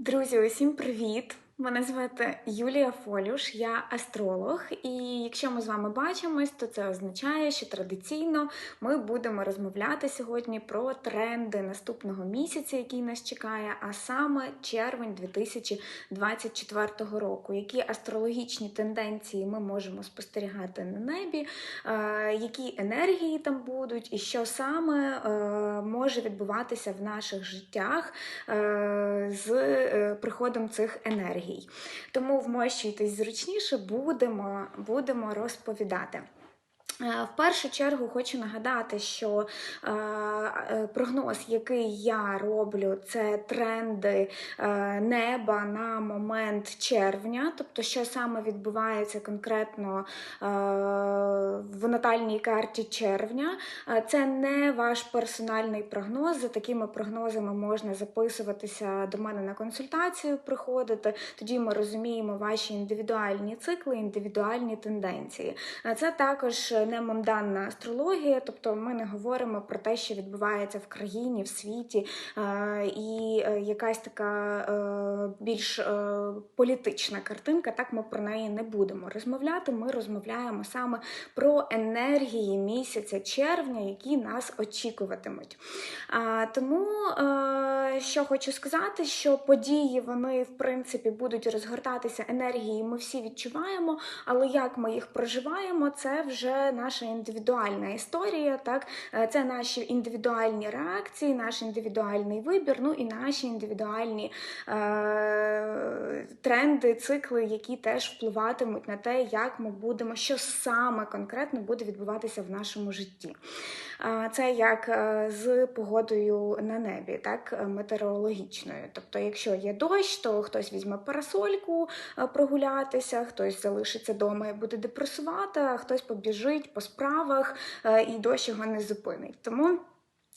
Друзі, усім привіт! Мене звати Юлія Фолюш, я астролог, і якщо ми з вами бачимось, то це означає, що традиційно ми будемо розмовляти сьогодні про тренди наступного місяця, який нас чекає, а саме червень 2024 року. Які астрологічні тенденції ми можемо спостерігати на небі, е, які енергії там будуть, і що саме е, може відбуватися в наших життях е, з приходом цих енергій. Тому вмощуйтесь зручніше, будемо, будемо розповідати. Е, В першу чергу хочу нагадати, що е, е, прогноз, який я роблю, це тренди неба на момент червня, тобто, що саме відбувається конкретно в натальній карті червня. Це не ваш персональний прогноз. За такими прогнозами можна записуватися до мене на консультацію, приходити. Тоді ми розуміємо ваші індивідуальні цикли, індивідуальні тенденції. Це також не монданна астрологія, тобто ми не говоримо про те, що відбувається в країні, в світі, е, і е, якась така е, більш політична картинка. Так ми про неї не будемо розмовляти. Ми розмовляємо саме про енергії місяця червня, які нас очікуватимуть. Тому що хочу сказати, що події вони в принципі будуть розгортатися енергії, ми всі відчуваємо, але як ми їх проживаємо, це вже наша індивідуальна історія. Так, Е, це наші індивідуальні реакції, наш індивідуальний вибір, ну і наші індивідуальні е, тренди, цикли, які теж впливатимуть на те, як ми будемо, що саме конкретно буде відбуватися в нашому житті. Це як е, з погодою на небі, так, е, метеорологічною. Тобто, якщо є дощ, то хтось візьме парасольку е, прогулятися, хтось залишиться вдома і буде депресувати, а хтось побіжить по справах і дощ його не зупинить. Тому.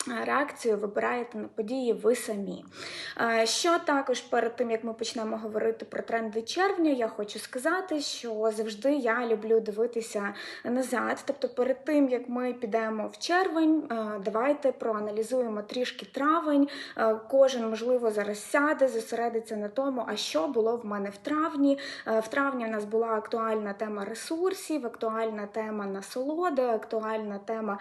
Е, Реакцію вибираєте на події ви самі. Е, Що також перед тим як ми почнемо говорити про тренди червня, я хочу сказати, що завжди я люблю дивитися назад. Тобто, перед тим як ми підемо в червень, е, давайте проаналізуємо трішки травень. Кожен, можливо, зараз сяде, зосередиться на тому, а що було в мене в травні. В травні в нас була актуальна тема ресурсів, актуальна тема насолоди, актуальна тема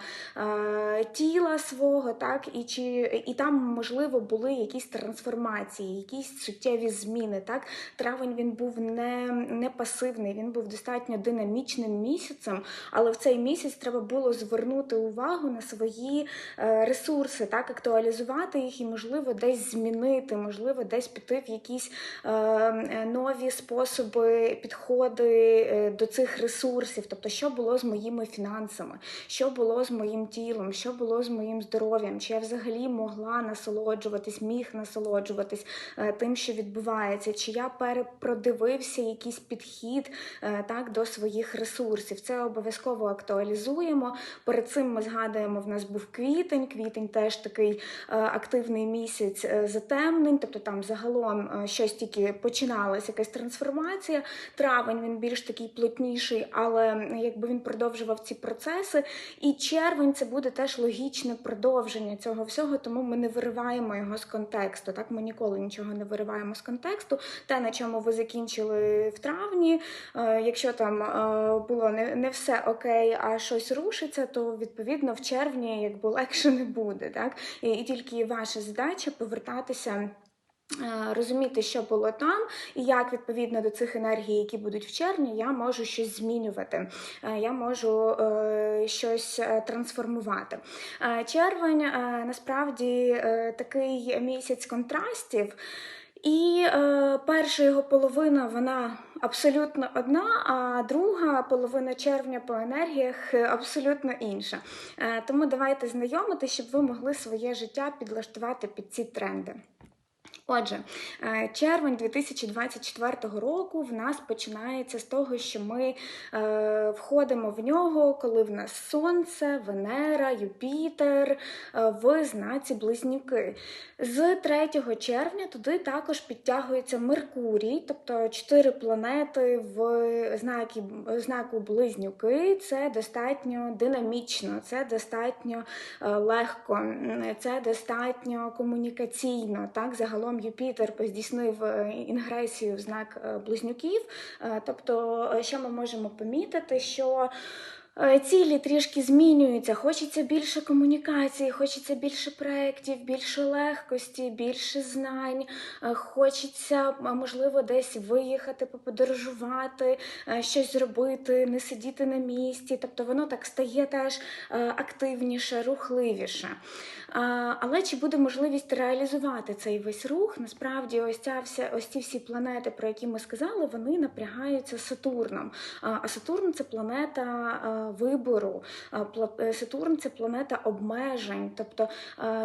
тіла свого, так і чи і там можливо були якісь трансформації, якісь суттєві зміни. Так, травень він був не, не пасивний, він був достатньо динамічним місяцем, але в цей місяць треба було звернути увагу на свої е, ресурси, так актуалізувати їх і, можливо, десь змінити, можливо, десь піти в якісь е, е, нові способи, підходи е, до цих ресурсів. Тобто, що було з моїми фінансами, що було з моїм тілом, що було з моїм здоров'ям, чи я взагалі могла насолоджуватись, міг насолоджуватись е, тим, що відбувається, чи я перепродивився якийсь підхід е, так до своїх ресурсів. Це обов'язково актуалізуємо. Перед цим ми згадуємо, в нас був квітень. Квітень теж такий е, активний місяць затемнень, тобто там загалом щось тільки починалася, якась трансформація. Травень він більш такий плотніший, але якби він продовжував ці процеси. І червень це буде теж логічне продовження цього всього, тому ми не вириваємо його з контексту. Так, ми ніколи нічого не вириваємо з контексту. Те, на чому ви закінчили в травні, е, якщо там е, було не, не все окей, а щось рушиться, то відповідно в червні якби легше не буде. Так? І, і тільки ваша задача повертатися. Е, Розуміти, що було там, і як відповідно до цих енергій, які будуть в червні, я можу щось змінювати, е, я можу е, щось трансформувати. Червень насправді такий місяць контрастів. І е, перша його половина вона абсолютно одна, а друга половина червня по енергіях абсолютно інша. Е, тому давайте знайомити, щоб ви могли своє життя підлаштувати під ці тренди. Отже, е, червень 2024 року в нас починається з того, що ми е, входимо в нього, коли в нас Сонце, Венера, Юпітер е, в знаці Близнюки. З 3 червня туди також підтягується Меркурій, тобто чотири планети в знакі, знаку Близнюки. Це достатньо динамічно, це достатньо легко, це достатньо комунікаційно. Так, загалом Юпітер здійснив е, інгресію в знак е, близнюків. Е, Тобто, що ми можемо помітити, що Цілі трішки змінюються. Хочеться більше комунікації, хочеться більше проєктів, більше легкості, більше знань. Хочеться, можливо, десь виїхати, поподорожувати, щось зробити, не сидіти на місці. Тобто воно так стає теж активніше, рухливіше. Але чи буде можливість реалізувати цей весь рух? Насправді, ось ця вся ось ці всі планети, про які ми сказали, вони напрягаються Сатурном. А Сатурн це планета вибору, е, Сатурн це планета обмежень. Тобто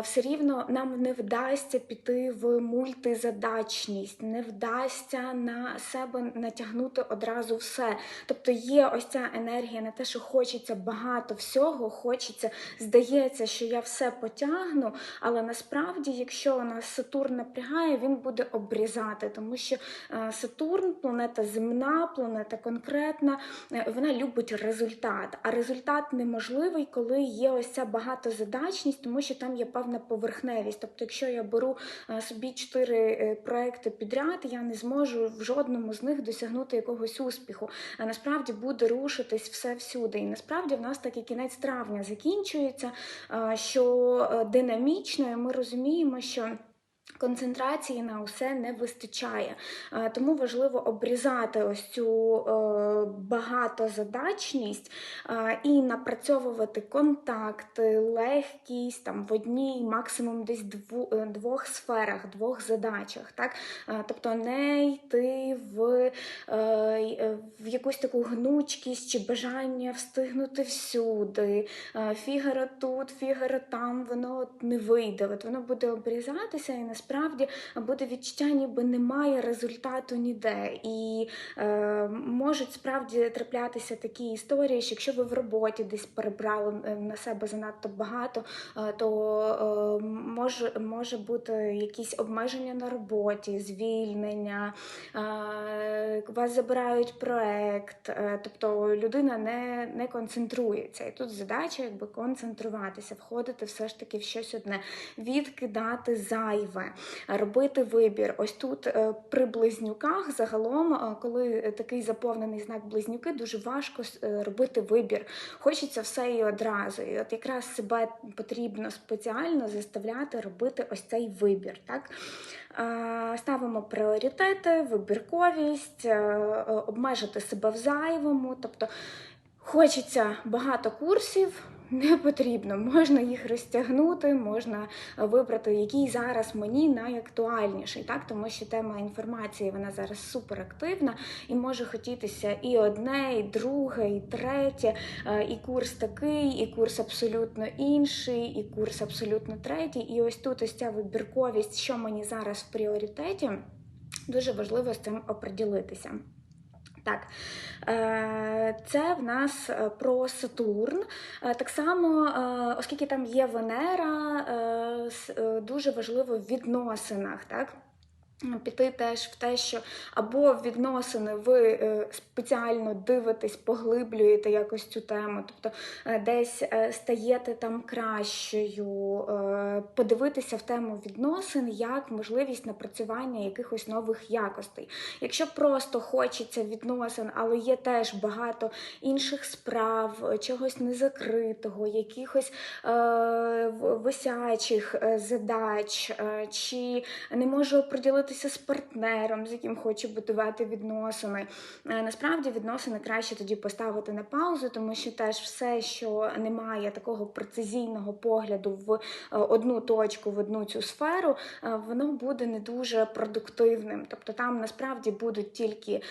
все рівно нам не вдасться піти в мультизадачність, не вдасться на себе натягнути одразу все. Тобто є ось ця енергія на те, що хочеться багато всього, хочеться, здається, що я все потягну, але насправді, якщо нас Сатурн напрягає, він буде обрізати, тому що е, Сатурн, планета земна, планета конкретна, е, вона любить результат. А результат неможливий, коли є ось ця багатозадачність, тому що там є певна поверхневість. Тобто, якщо я беру е, собі чотири е, проекти підряд, я не зможу в жодному з них досягнути якогось успіху. А насправді буде рушитись все всюди. І насправді в нас так і кінець травня закінчується, що е, динамічно, і ми розуміємо, що. Концентрації на усе не вистачає, Е, тому важливо обрізати ось цю е, багатозадачність е, і напрацьовувати контакти, легкість там в одній, максимум десь двох сферах, двох задачах. Так? Тобто не йти в, в якусь таку гнучкість чи бажання встигнути всюди. Е, тут, фігаро там, воно не вийде. От воно буде обрізатися, і насправді буде відчуття, ніби немає результату ніде. І е, можуть справді траплятися такі історії, що якщо ви в роботі десь перебрали е, на себе занадто багато, е, то е, може, може бути якісь обмеження на роботі, звільнення, е, вас забирають проект, е, тобто людина не, не концентрується. І тут задача якби концентруватися, входити все ж таки в щось одне, відкидати зайве, робити вибір. Ось тут е, при близнюках загалом, е, коли такий заповнений знак близнюки, дуже важко е, робити вибір. Хочеться все і одразу. І от якраз себе потрібно спеціально заставляти робити ось цей вибір. Так? Е, Ставимо пріоритети, вибірковість, е, е, обмежити себе в зайвому. Тобто хочеться багато курсів. Не потрібно, можна їх розтягнути, можна вибрати, який зараз мені найактуальніший, так тому що тема інформації вона зараз суперактивна і може хотітися і одне, і друге, і третє, е, і курс такий, і курс абсолютно інший, і курс абсолютно третій. І ось тут ось ця вибірковість, що мені зараз в пріоритеті, дуже важливо з цим оприділитися. Так, е, це в нас е, про Сатурн. Е, Так само, оскільки там є Венера, дуже важливо в відносинах. Так? Піти теж в те, що або відносини ви е, спеціально дивитесь, поглиблюєте якось цю тему, тобто е, десь е, стаєте там кращою, подивитися в тему відносин як можливість напрацювання якихось нових якостей. Якщо просто хочеться відносин, але є теж багато інших справ, чогось незакритого, якихось висячих задач, чи не можу приділитися з партнером, з яким хочу будувати відносини. Е, Насправді відносини краще тоді поставити на паузу, тому що теж все, що не має такого прецизійного погляду в е, одну точку, в одну цю сферу, е, воно буде не дуже продуктивним. Тобто там насправді будуть тільки,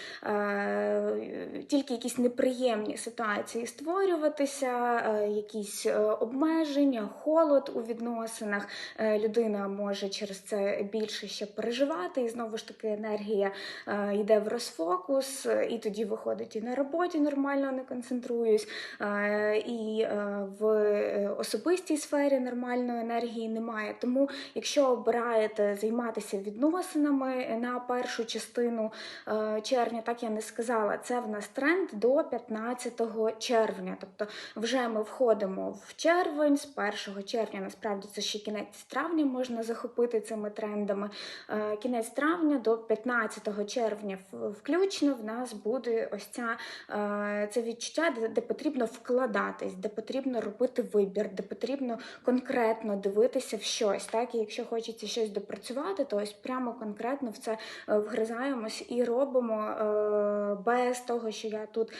тільки якісь неприємні ситуації створюватися, якісь обмеження, холод у відносинах. Людина може через це більше ще переживати працювати, і знову ж таки енергія е, йде в розфокус, і тоді виходить і на роботі нормально не концентруюсь, е, і е, в е, особистій сфері нормальної енергії немає. Тому, якщо обираєте займатися відносинами на першу частину е, червня, так я не сказала, це в нас тренд до 15 червня. Тобто вже ми входимо в червень, з 1 червня, насправді це ще кінець травня можна захопити цими трендами. Е, Кінець травня до 15 червня включно в нас буде ось ця е, це відчуття, де, де потрібно вкладатись, де потрібно робити вибір, де потрібно конкретно дивитися в щось. Так, і якщо хочеться щось допрацювати, то ось прямо конкретно в це е, вгризаємось і робимо е, без того, що я тут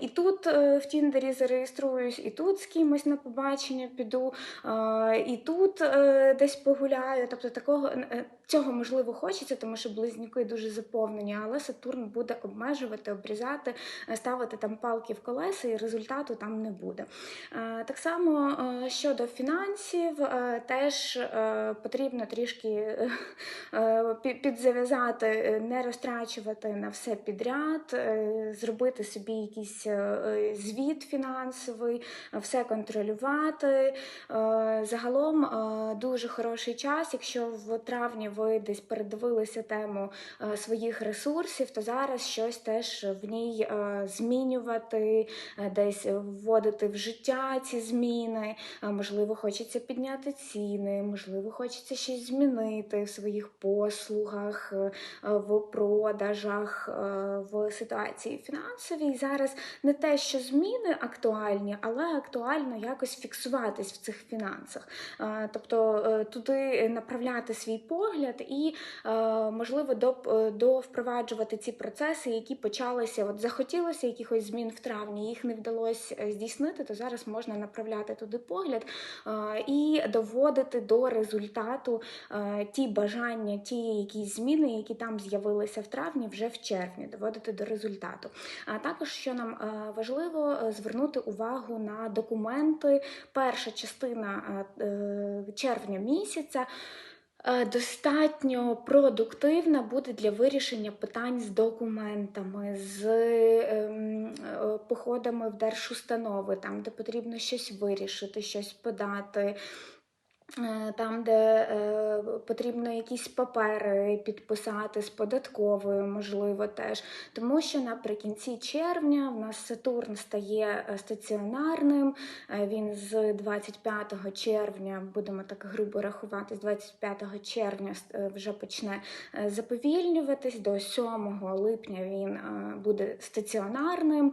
і тут в Тіндері зареєструюсь, і тут з кимось на побачення піду, і тут десь погуляю. Тобто такого цього можливо хочеться, тому що близнюки дуже заповнені, але Сатурн буде обмежувати, обрізати, е, ставити там палки в колеса, і результату там не буде. Е, Так само е, щодо фінансів, теж потрібно трішки пі- підзав'язати, не розтрачувати на все підряд, зробити собі якийсь звіт фінансовий, все контролювати. Загалом дуже хороший час. Якщо в травні ви десь передивилися тему е, своїх ресурсів, то зараз щось теж в ній е, змінювати, е, десь вводити в життя ці зміни. Можливо, хочеться підняти ціни, можливо, хочеться щось змінити в своїх послугах, в продажах, в ситуації фінансовій. Зараз не те, що зміни актуальні, але актуально якось фіксуватись в цих фінансах. Тобто туди направляти свій погляд і, е, можливо, до, е, ці процеси, які почалися. От захотілося якихось змін в травні, їх не вдалося е, здійснити, то зараз можна направляти туди погляд і доводити до результату ті бажання, ті якісь зміни, які там з'явилися в травні, вже в червні, доводити до результату. А також що нам важливо звернути увагу на документи. Перша частина червня місяця. Е, Достатньо продуктивна буде для вирішення питань з документами, з ем, е, походами в держустанови, там, де потрібно щось вирішити, щось подати. Е, Там, де е, потрібно якісь папери підписати з податковою, можливо, теж. Тому що наприкінці червня в нас Сатурн стає е, стаціонарним. Е, Він з 25 червня, будемо так грубо рахувати, з 25 червня вже почне заповільнюватись. До 7 липня він буде стаціонарним,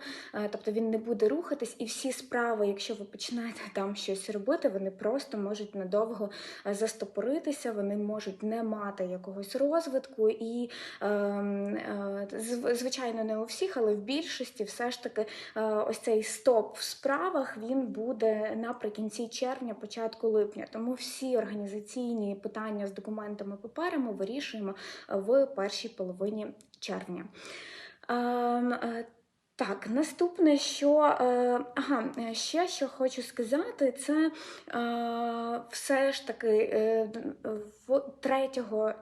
тобто він не буде рухатись, і всі справи, якщо ви починаєте там щось робити, вони просто можуть надовго е, застопоритися, вони можуть не мати якогось розвитку. І, е, е, зв- звичайно, не у всіх, але в більшості все ж таки е, ось цей стоп в справах він буде наприкінці червня, початку липня. Тому всі організаційні питання з документами, паперами вирішуємо в першій половині червня. Е, так, наступне, що е, ага, е, ще що хочу сказати, це е, все ж таки е, в 3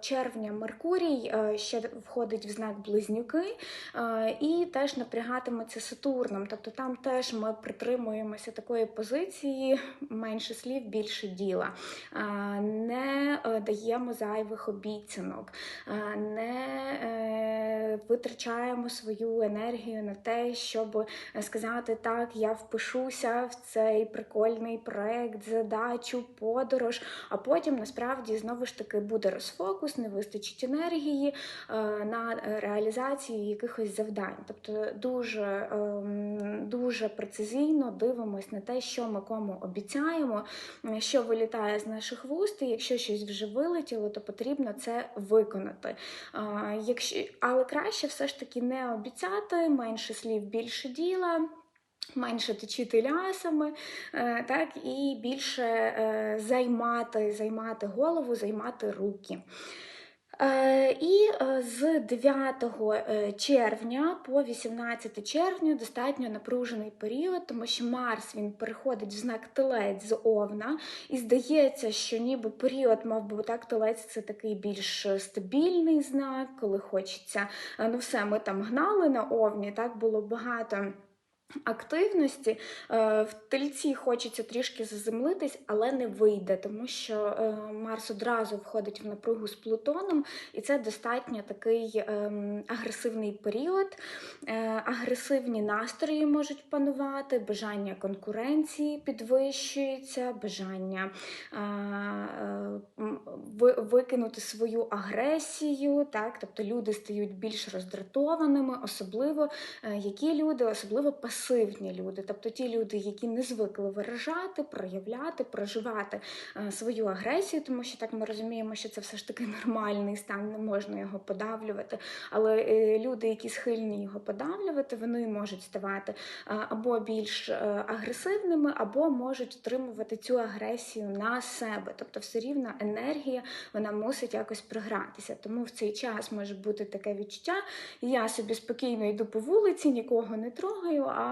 червня Меркурій е, ще входить в знак Близнюки е, і теж напрягатиметься Сатурном. Тобто там теж ми притримуємося такої позиції менше слів, більше діла. Е, не е, даємо зайвих обіцянок, е, не е, витрачаємо свою енергію на те, щоб е, сказати так, я впишуся в цей прикольний проект, задачу, подорож, а потім насправді знову ж таки буде розфокус, не вистачить енергії е, на реалізацію якихось завдань. Тобто дуже, ем, дуже прецизійно дивимось на те, що ми кому обіцяємо, е, що вилітає з наших вуст, і якщо щось вже вилетіло, то потрібно це виконати. Якщо, але краще все ж таки не обіцяти, менше слів, більше діла. Менше точити лясами, е, так і більше е, займати, займати голову, займати руки. Е, І е, з 9 е, червня по 18 червня достатньо напружений період, тому що Марс він переходить в знак Телець з Овна, і здається, що ніби період мав би так, Телець це такий більш стабільний знак, коли хочеться. Ну, все, ми там гнали на Овні, так було багато. Активності Е, в тельці хочеться трішки заземлитись, але не вийде, тому що е, Марс одразу входить в напругу з Плутоном, і це достатньо такий ем, агресивний період. Е, Агресивні настрої можуть панувати, бажання конкуренції підвищується, бажання викинути свою агресію. Так? Тобто люди стають більш роздратованими, особливо які люди, особливо пасивні люди, тобто ті люди, які не звикли виражати, проявляти, проживати е, свою агресію, тому що так ми розуміємо, що це все ж таки нормальний стан, не можна його подавлювати. Але е, люди, які схильні його подавлювати, вони можуть ставати е, або більш агресивними, або можуть отримувати цю агресію на себе. Тобто, все рівно енергія вона мусить якось програтися. Тому в цей час може бути таке відчуття. Я собі спокійно йду по вулиці, нікого не трогаю, а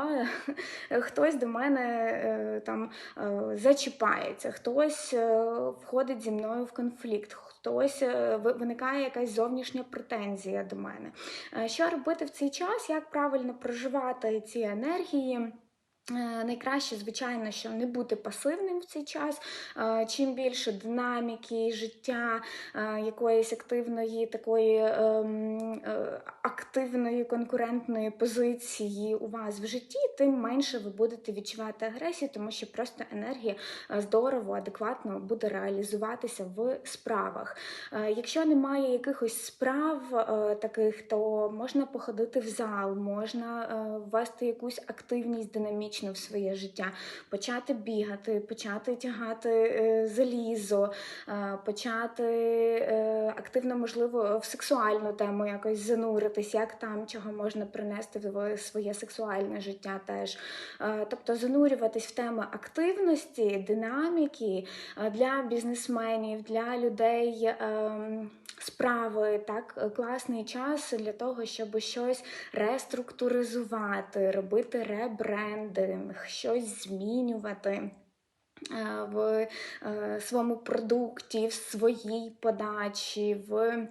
хтось до мене е, там е, зачіпається, хтось е, входить зі мною в конфлікт. Хтось ви- виникає якась зовнішня претензія до мене. Що робити в цей час? Як правильно проживати ці енергії? Е, Найкраще, звичайно, що не бути пасивним в цей час. Е, Чим більше динаміки, життя, е, якоїсь активної такої ем, активної конкурентної позиції у вас в житті, тим менше ви будете відчувати агресію, тому що просто енергія здорово, адекватно буде реалізуватися в справах. Якщо немає якихось справ таких, то можна походити в зал, можна ввести якусь активність динамічну в своє життя, почати бігати, почати тягати е, залізо, е, почати е, активно, можливо, в сексуальну тему якось зануритись, як там чого можна принести в своє сексуальне життя теж. Тобто занурюватись в теми активності, динаміки для бізнесменів, для людей. Справи так е, класний час для того, щоб щось реструктуризувати, робити ребрендинг, щось змінювати е, в е, своєму продукті, в своїй подачі, в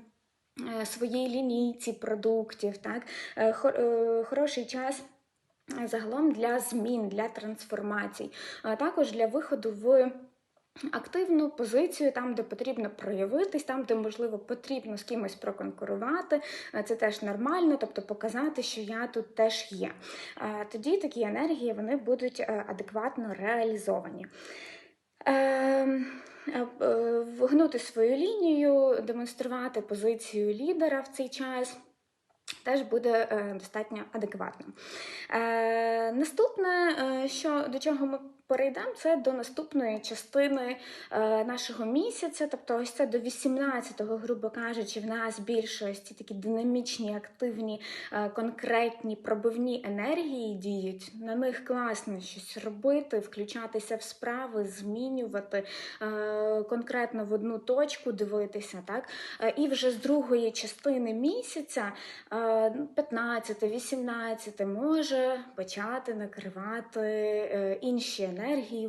своїй лінійці продуктів. Так? Хо- Хороший час. Загалом для змін, для трансформацій, а також для виходу в активну позицію, там, де потрібно проявитись, там, де можливо потрібно з кимось проконкурувати. Е, Це теж нормально, тобто показати, що я тут теж є. Е, Тоді такі енергії вони будуть е, адекватно реалізовані. Ем, Вгнути свою лінію, демонструвати позицію лідера в цей час. Теж буде достатньо адекватним. Е, наступне, що, до чого ми перейдемо, це до наступної частини е, нашого місяця. Тобто, ось це до 18-го, грубо кажучи, в нас ці такі динамічні, активні, е, конкретні пробивні енергії діють. На них класно щось робити, включатися в справи, змінювати, е, конкретно в одну точку дивитися. Так? Е, І вже з другої частини місяця. е, 15-18 може почати накривати е, інші енергії,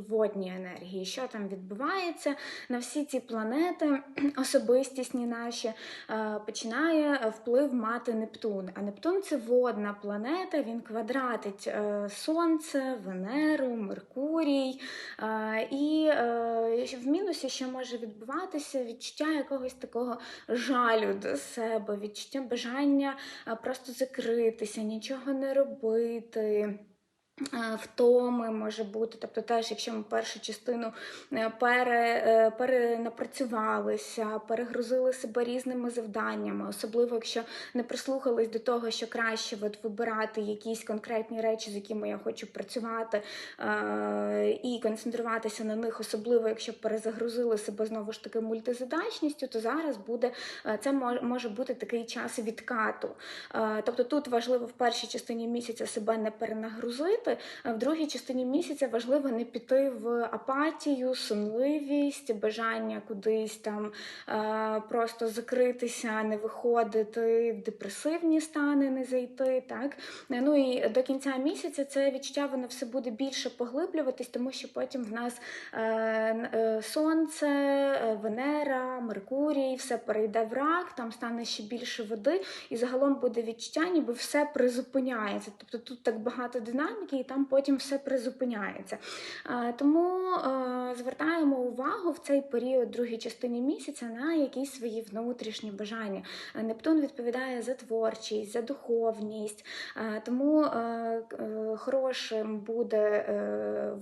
водні енергії. Що там відбувається на всі ці планети, особистісні наші, е, починає вплив мати Нептун. А Нептун це водна планета, він квадратить е, Сонце, Венеру, Меркурій. Е, І е, в мінусі, що може відбуватися, відчуття якогось такого жалю до себе, відчуття бажання просто закритися, нічого не робити. Е, Втоми може бути, тобто теж, якщо ми першу частину е, пере, е, перенапрацювалися, перегрузили себе різними завданнями, особливо якщо не прислухались до того, що краще от вибирати якісь конкретні речі, з якими я хочу працювати, е, і концентруватися на них, особливо якщо перезагрузили себе знову ж таки мультизадачністю, то зараз буде це може бути такий час відкату. Е, Тобто тут важливо в першій частині місяця себе не перенагрузити, робити. А В другій частині місяця важливо не піти в апатію, сонливість, бажання кудись там е, просто закритися, не виходити в депресивні стани, не зайти. Так ну і до кінця місяця це відчуття воно все буде більше поглиблюватись, тому що потім в нас е, е, сонце, е, Венера, Меркурій, все перейде в рак, там стане ще більше води, і загалом буде відчуття, ніби все призупиняється. Тобто тут так багато динаміки, і там потім все призупиняється. Е, тому е, звертаємо увагу в цей період, другій частині місяця, на якісь свої внутрішні бажання. Е, Нептун відповідає за творчість, за духовність, тому хорошим буде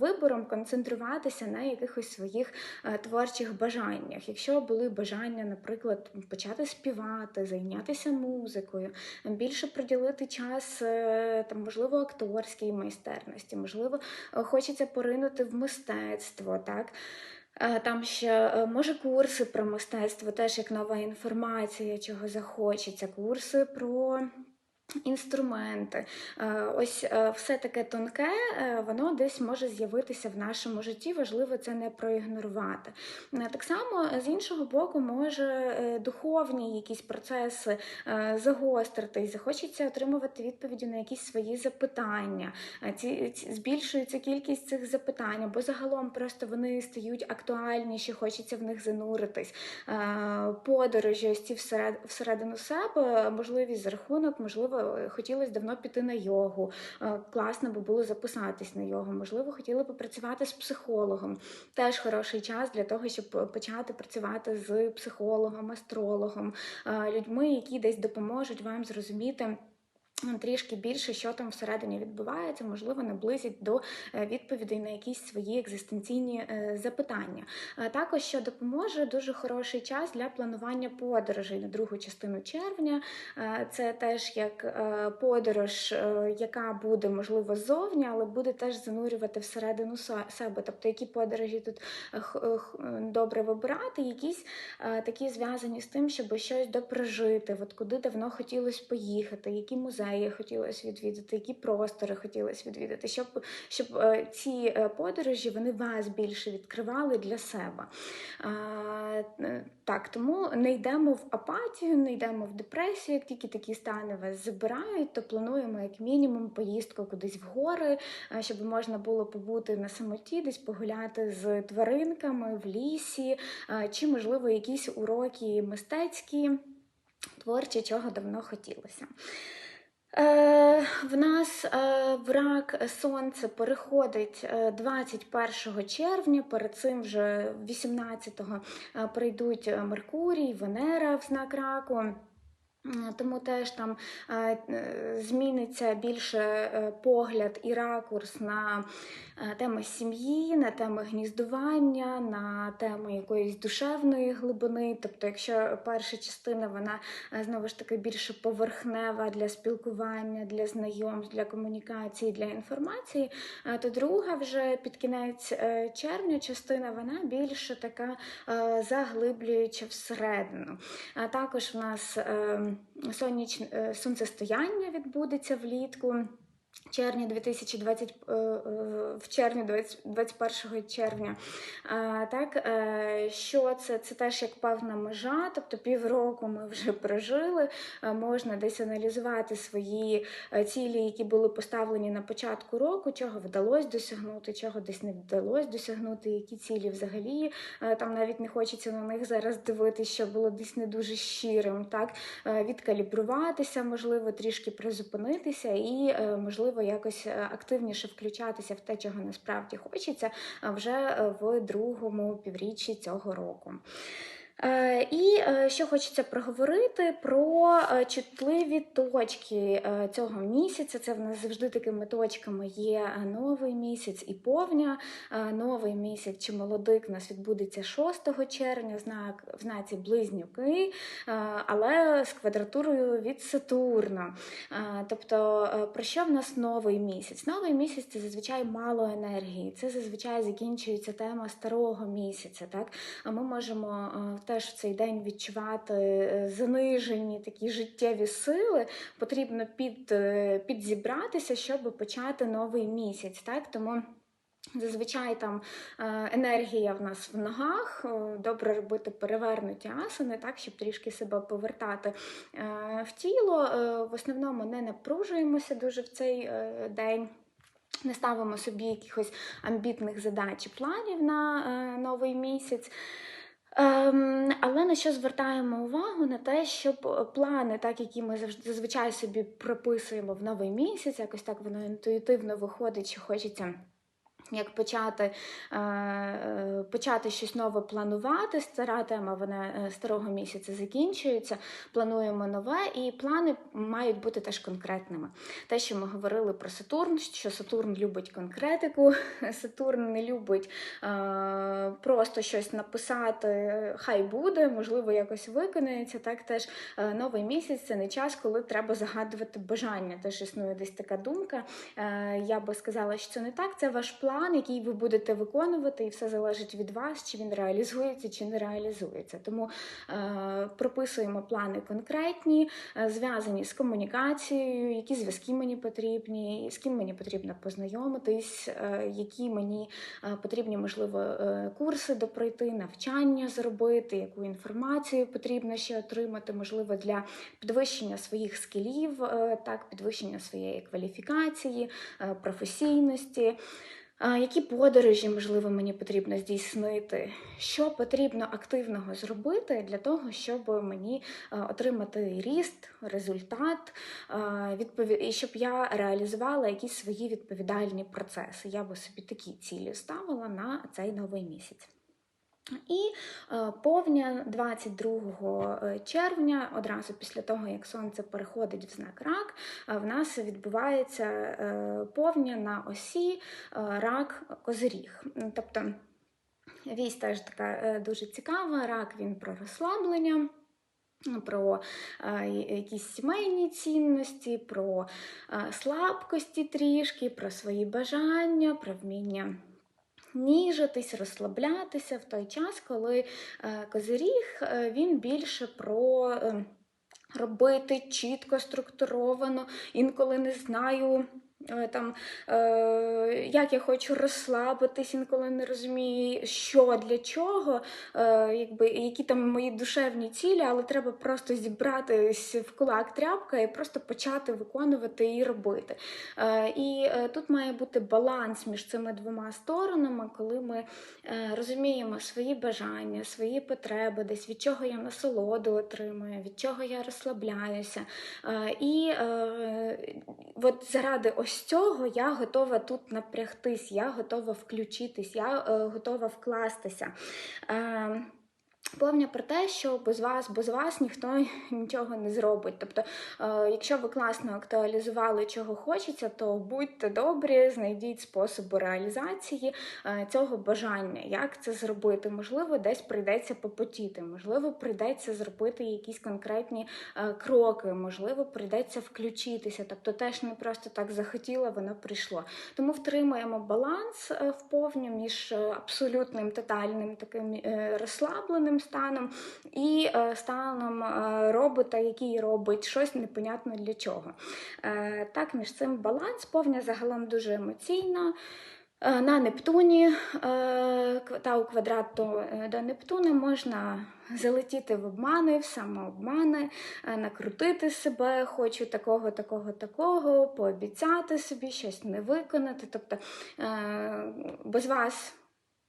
вибором концентруватися на якихось своїх творчих бажаннях. Якщо були бажання, наприклад, почати співати, зайнятися музикою, більше приділити час, там, можливо, акторській майстерності, можливо, е, хочеться поринути в мистецтво, так. Е, Там ще е, може курси про мистецтво, теж як нова інформація, чого захочеться, курси про інструменти. Е, Ось е, все таке тонке, е, воно десь може з'явитися в нашому житті. Важливо це не проігнорувати. Так само з іншого боку, може духовні якісь процеси загостритись, захочеться отримувати відповіді на якісь свої запитання. Ці, збільшується кількість цих запитань, або загалом просто вони стають актуальніші, хочеться в них зануритись. Подорожі, ось ці всеред, всередину себе, можливість за рахунок, можливо, хотілося давно піти на йогу. Е, Класно би було записатись на йогу. Можливо, хотіли попрацювати з психологом. Теж хороший час для того, щоб почати працювати з психологом, астрологом, е, людьми, які десь допоможуть вам зрозуміти. Трішки більше, що там всередині відбувається, можливо, наблизять до е, відповідей на якісь свої екзистенційні е, запитання. Е, Також що допоможе дуже хороший час для планування подорожей на другу частину червня. Це теж як подорож, яка буде можливо ззовні, але буде теж занурювати всередину себе. Тобто, які подорожі тут добре вибирати, якісь такі зв'язані з тим, щоб щось допрожити, от куди давно хотілося поїхати, які музеї хотілося відвідати, які простори хотілося відвідати, щоб, щоб е, ці е, подорожі вони вас більше відкривали для себе. Е, Так, тому не йдемо в апатію, не йдемо в депресію. Як тільки такі стани вас забирають, то плануємо як мінімум поїздку кудись в гори, щоб можна було побути на самоті, десь погуляти з тваринками в лісі, чи, можливо, якісь уроки мистецькі, творчі, чого давно хотілося. Е, в нас е, в рак сонце переходить е, 21 червня, перед цим вже 18-го е, прийдуть е, Меркурій, Венера в знак раку. Тому теж там е, е, зміниться більше е, погляд і ракурс на теми сім'ї, на теми гніздування, на теми якоїсь душевної глибини. Тобто, якщо перша частина вона знову ж таки більше поверхнева для спілкування, для знайомств, для комунікації, для інформації, то друга вже під кінець червня частина вона більше така заглиблююча всередину. А також в нас е, соняч... е, сонцестояння відбудеться влітку. Червня 2020, е, е, в червні 20 21 червня. Так, е, що це? Це теж як певна межа, тобто півроку ми вже прожили. Можна десь аналізувати свої цілі, які були поставлені на початку року, чого вдалося досягнути, чого десь не вдалося досягнути, які цілі взагалі. Там навіть не хочеться на них зараз дивитися, що було десь не дуже щирим. Так, відкалібруватися, можливо, трішки призупинитися і, е, можливо, якось е, активніше включатися в те, чого насправді хочеться вже е, в другому півріччі цього року. Е, І е, що хочеться проговорити про е, чутливі точки цього місяця. Це в нас завжди такими точками є новий місяць і повня. Новий місяць чи молодик у нас відбудеться 6 червня, знак в знаці близнюки, але з квадратурою від Сатурна. Тобто, про що в нас новий місяць? Новий місяць це зазвичай мало енергії. Це зазвичай закінчується тема старого місяця. Так? Ми можемо теж в цей день відчувати е, занижені такі життєві сили, потрібно під, е, підзібратися, щоб почати новий місяць. Так? Тому Зазвичай там е, енергія в нас в ногах, добре робити перевернуті асани, так, щоб трішки себе повертати в тіло. В основному не напружуємося дуже в цей день. Не ставимо собі якихось амбітних задач і планів на новий місяць. Ем, але на що звертаємо увагу на те, щоб плани, так які ми зазвичай собі прописуємо в новий місяць, якось так воно інтуїтивно виходить, що хочеться. Як почати е, почати щось нове планувати, стара тема вона е, старого місяця закінчується, плануємо нове, і плани мають бути теж конкретними. Те, що ми говорили про Сатурн, що Сатурн любить конкретику, Сатурн не любить е, просто щось написати, хай буде, можливо, якось виконається. Так теж новий місяць це не час, коли треба загадувати бажання. Теж існує десь така думка. Я би сказала, що це не так, це ваш план план, який ви будете виконувати, і все залежить від вас, чи він реалізується, чи не реалізується. Тому е, прописуємо плани конкретні, е, зв'язані з комунікацією, які зв'язки мені потрібні, з ким мені потрібно познайомитись, е, які мені е, потрібні, можливо, е, курси допройти, навчання зробити, яку інформацію потрібно ще отримати, можливо, для підвищення своїх скілів, е, так, підвищення своєї кваліфікації, е, професійності. Які подорожі, можливо, мені потрібно здійснити? Що потрібно активного зробити для того, щоб мені отримати ріст, результат, і щоб я реалізувала якісь свої відповідальні процеси? Я би собі такі цілі ставила на цей новий місяць. І е, повня 22 е, червня, одразу після того, як сонце переходить в знак рак, е, в нас відбувається повня на осі рак козиріг. Тобто вісь теж така дуже цікава, рак він про розслаблення. Про якісь сімейні цінності, про слабкості трішки, про свої бажання, про вміння ніжитись, розслаблятися в той час, коли е, козиріг е, він більше про е, робити чітко, структуровано, інколи не знаю. Е, там, е, Як я хочу розслабитись, інколи не розумію, що для чого, е, якби, які там мої душевні цілі, але треба просто зібратись в кулак тряпка і просто почати виконувати і робити. Е, І е, тут має бути баланс між цими двома сторонами, коли ми е, розуміємо свої бажання, свої потреби, десь від чого я насолоду отримую, від чого я розслабляюся. Е, І е, от заради ось з цього я готова тут напрягтись, я готова включитись, я е, готова вкластися. Е, Повня про те, що без вас, без вас ніхто нічого не зробить. Тобто, е, якщо ви класно актуалізували, чого хочеться, то будьте добрі, знайдіть способи реалізації е, цього бажання. Як це зробити? Можливо, десь прийдеться попотіти, можливо, прийдеться зробити якісь конкретні е, кроки, можливо, прийдеться включитися. Тобто, теж не просто так захотіла, воно прийшло. Тому втримуємо баланс в повню між абсолютним тотальним таким розслабленим емоційним станом і е, станом е, робота, який робить щось непонятно для чого. Е, так, між цим баланс повня загалом дуже емоційно. На Нептуні та у квадрат до Нептуна можна залетіти в обмани, в самообмани, накрутити себе, хочу такого, такого, такого, пообіцяти собі, щось не виконати. Тобто без вас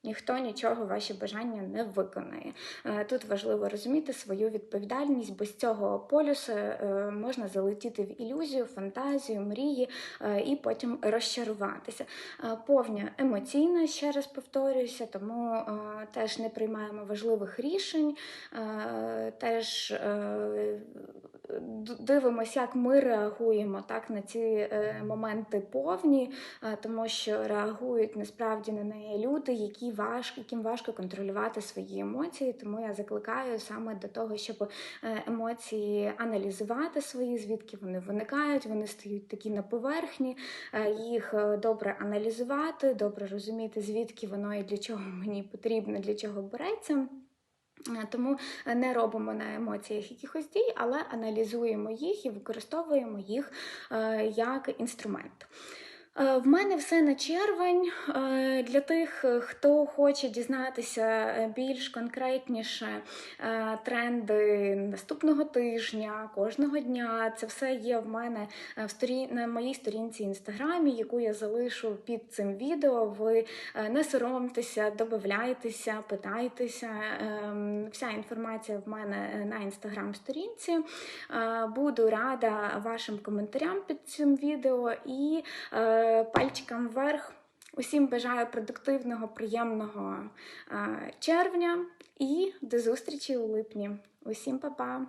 Ніхто нічого ваші бажання не виконає. Е, тут важливо розуміти свою відповідальність, без цього полюса е, можна залетіти в ілюзію, фантазію, мрії е, і потім розчаруватися. Повня емоційна, ще раз повторююся, тому теж не приймаємо важливих рішень, теж дивимося, як ми реагуємо так, на ці моменти повні, тому що реагують насправді на неї люди, які важко, яким важко контролювати свої емоції. Тому я закликаю саме до того, щоб е, емоції аналізувати свої, звідки вони виникають, вони стають такі на поверхні, е, їх е, добре аналізувати, добре розуміти, звідки воно і для чого мені потрібно, для чого береться. Е, Тому е, не робимо на емоціях якихось дій, але аналізуємо їх і використовуємо їх е, як інструмент. Е, В мене все на червень. Е, Для тих, е, хто хоче дізнатися більш конкретніше тренди наступного тижня, кожного дня, це все є в мене в сторі... на моїй сторінці інстаграмі, яку я залишу під цим відео. Ви не соромтеся, додавайтеся, питайтеся. Ем, Вся інформація в мене на інстаграм-сторінці. Буду рада вашим коментарям під цим відео і пальчикам вверх. Усім бажаю продуктивного, приємного е, червня і до зустрічі у липні. Усім па-па!